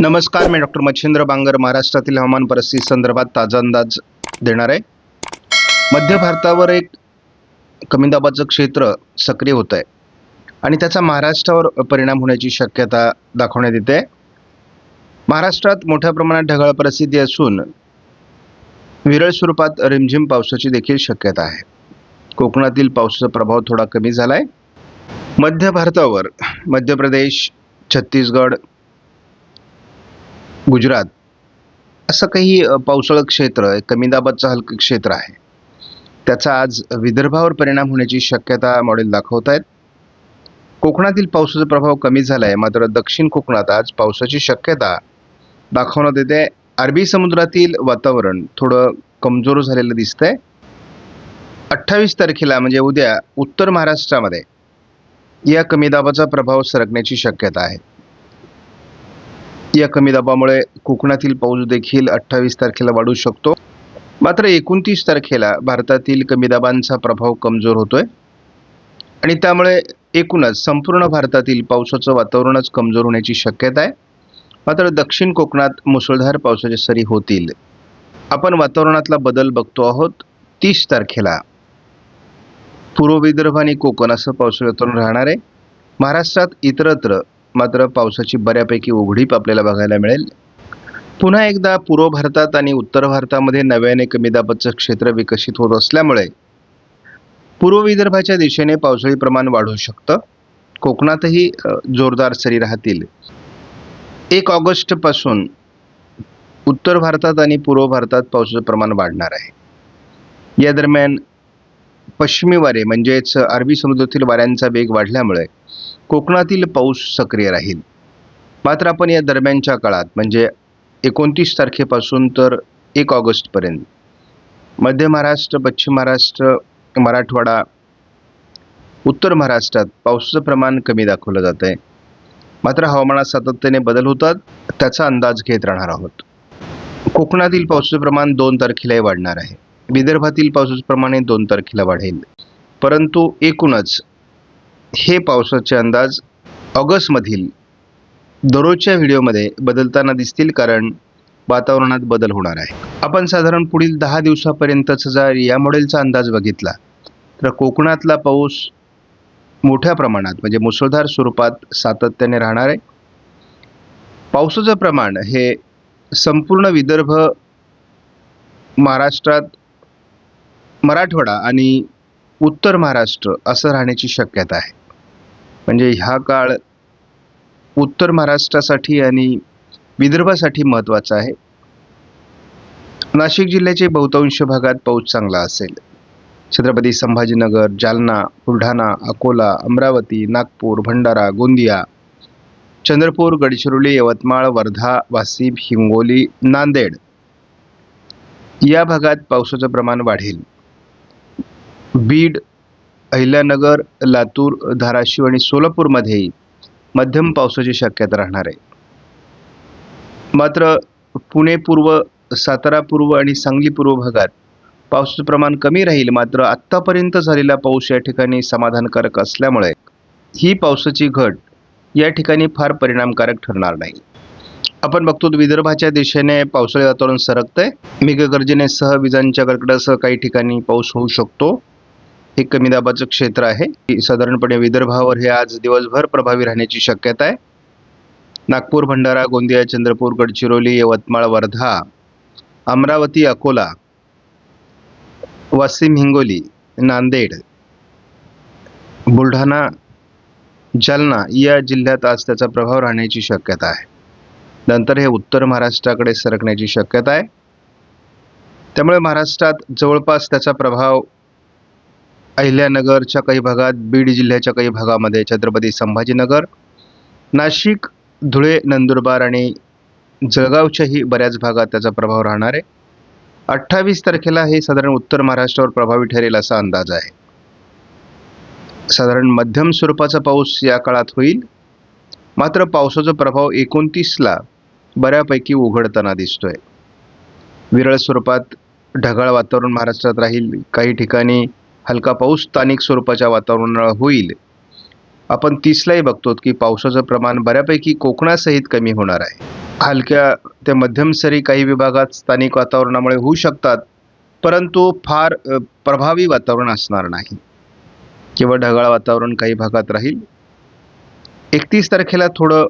नमस्कार मी डॉक्टर मच्छिंद्र बांगर महाराष्ट्रातील हवामान परिस्थिती संदर्भात ताजा अंदाज देणार आहे. मध्य भारतावर एक कमी दाबाचं क्षेत्र सक्रिय होत आहे आणि त्याचा महाराष्ट्रावर परिणाम होण्याची शक्यता दाखवण्यात येते. महाराष्ट्रात मोठ्या प्रमाणात ढगाळ परिस्थिती असून विरळ स्वरूपात रिमझिम पावसाची देखील शक्यता आहे. कोकणातील पावसाचा प्रभाव थोडा कमी झाला आहे मध्य भारतावर मध्य प्रदेश छत्तीसगड गुजरात असं काही पावसाळं क्षेत्र आहे, कमी दाबाचं हलकं क्षेत्र आहे. त्याचा आज विदर्भावर परिणाम होण्याची शक्यता मॉडेल दाखवत आहेत कोकणातील पावसाचा प्रभाव कमी झाला आहे मात्र दक्षिण कोकणात आज पावसाची शक्यता दाखवण्यात येते. अरबी समुद्रातील वातावरण थोडं कमजोर झालेलं दिसतंय. अठ्ठावीस तारखेला म्हणजे उद्या उत्तर महाराष्ट्रामध्ये या कमी दाबाचा प्रभाव सरकण्याची शक्यता आहे. या कमी दाबामुळे कोकणातील पाऊस देखील अठ्ठावीस तारखेला वाढू शकतो. मात्र एकोणतीस तारखेला भारतातील कमी दाबांचा प्रभाव कमजोर होतोय. आणि त्यामुळे एकूणच संपूर्ण भारतातील पावसाचं वातावरणच कमजोर होण्याची शक्यता आहे. मात्र दक्षिण कोकणात मुसळधार पावसाच्या सरी होतील. आपण वातावरणातला बदल बघतो आहोत. तीस तारखेला पूर्व विदर्भ आणि कोकण असं पावसाचं वातावरण राहणार आहे. महाराष्ट्रात इतरत्र मात्र पावसाची बऱ्यापैकी उघडीप आपल्याला बघायला मिळेल. पुन्हा एकदा पूर्व भारतात आणि उत्तर भारतामध्ये नव्याने कमी दाबाचं क्षेत्र विकसित होत असल्यामुळे पूर्व विदर्भाच्या दिशेने पावसाळी प्रमाण वाढू शकतं. कोकणातही जोरदार सरी राहतील. एक ऑगस्टपासून उत्तर भारतात आणि पूर्व भारतात पावसाचं प्रमाण वाढणार आहे. या दरम्यान पश्चिमी वारे म्हणजेच अरबी समुद्रातील वाऱ्यांचा वेग वाढल्यामुळे कोकणातील पाऊस सक्रिय राहील. मात्र आपण या दरम्यानच्या काळात म्हणजे एकोणतीस तारखेपासून तर एक ऑगस्टपर्यंत मध्य महाराष्ट्र पश्चिम महाराष्ट्र मराठवाडा उत्तर महाराष्ट्रात पावसाचं प्रमाण कमी दाखवलं जात आहे मात्र हवामानात सातत्याने बदल होतात त्याचा अंदाज घेत राहणार आहोत. कोकणातील पावसाचं प्रमाण दोन तारखेलाही वाढणार आहे. विदर्भातील पावसाचं प्रमाणही दोन तारखेला वाढेल. परंतु एकूणच हे पावसाचे अंदाज ऑगस्टमधील दररोजच्या व्हिडिओमध्ये बदलताना दिसतील कारण वातावरणात बदल होणार आहे. आपण साधारण पुढील दहा दिवसापर्यंतचा जर या मॉडेलचा अंदाज बघितला तर कोकणातला पाऊस मोठ्या प्रमाणात म्हणजे मुसळधार स्वरूपात सातत्याने राहणार आहे. पावसाचं प्रमाण हे संपूर्ण विदर्भ महाराष्ट्रात मराठवाडा आणि उत्तर महाराष्ट्र असं राहण्याची शक्यता आहे. म्हणजे ह्या काळ उत्तर महाराष्ट्रासाठी आणि विदर्भासाठी महत्त्वाचा आहे. नाशिक जिल्ह्याचे बहुतांश भागात पाऊस चांगला असेल. छत्रपती संभाजीनगर जालना बुलढाणा अकोला अमरावती नागपूर भंडारा गोंदिया चंद्रपूर गडचिरोली यवतमाळ वर्धा वाशिम हिंगोली नांदेड या भागात पावसाचं प्रमाण वाढेल. बीड अहिल्यानगर लातूर धाराशिव आणि सोलापूरमध्येही मध्यम पावसाची शक्यता राहणार आहे. मात्र पुणे पूर्व सातारा पूर्व आणि सांगली पूर्व भागात पावसाचं प्रमाण कमी राहील मात्र आत्तापर्यंत झालेला पाऊस या ठिकाणी समाधानकारक असल्यामुळे ही पावसाची घट या ठिकाणी फार परिणामकारक ठरणार नाही. आपण बघतो विदर्भाच्या दिशेने पावसाळी वातावरण सरकतंय. मेघगर्जनेसह विजांच्या कडकडासह काही ठिकाणी पाऊस होऊ शकतो. हे कमी दाबाचं क्षेत्र आहे. साधारणपणे विदर्भावर हे आज दिवसभर प्रभावी राहण्याची शक्यता आहे. नागपूर भंडारा गोंदिया चंद्रपूर गडचिरोली यवतमाळ वर्धा अमरावती अकोला वाशिम हिंगोली नांदेड बुलढाणा जालना या जिल्ह्यात आज त्याचा प्रभाव राहण्याची शक्यता आहे. नंतर हे उत्तर महाराष्ट्राकडे सरकण्याची शक्यता आहे. त्यामुळे महाराष्ट्रात जवळपास त्याचा प्रभाव अहिल्यानगरच्या काही भागात बीड जिल्ह्याच्या काही भागामध्ये छत्रपती संभाजीनगर नाशिक धुळे नंदुरबार आणि जळगावच्याही बऱ्याच भागात त्याचा प्रभाव राहणार आहे. अठ्ठावीस तारखेला हे साधारण उत्तर महाराष्ट्रावर प्रभावी ठरेल असा अंदाज आहे. साधारण मध्यम स्वरूपाचा पाऊस या काळात होईल. मात्र पावसाचा प्रभाव एकोणतीसला बऱ्यापैकी उघडताना दिसतोय. विरळ स्वरूपात ढगाळ वातावरण महाराष्ट्रात राहील. काही ठिकाणी हलका पाऊस स्थानिक स्वरूपाच्या वातावरणामुळे होईल. आपण तीसलाही बघतो की पावसाचं प्रमाण बऱ्यापैकी कोकणासहित कमी होणार आहे. हलक्या ते मध्यम सरी काही विभागात स्थानिक वातावरणामुळे होऊ शकतात परंतु फार प्रभावी वातावरण असणार नाही. किंवा ढगाळ वातावरण काही भागात राहील. एकतीस तारखेला थोडं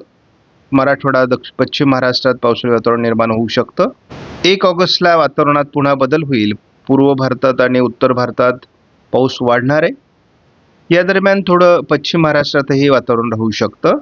मराठवाडा दक्ष पश्चिम महाराष्ट्रात पावसाळी वातावरण निर्माण होऊ शकतं. एक ऑगस्टला वातावरणात पुन्हा बदल होईल. पूर्व भारतात आणि उत्तर भारतात पाऊस वाढणार आहे. या दरम्यान थोडं पश्चिम महाराष्ट्रातही वातावरण राहू शकतं.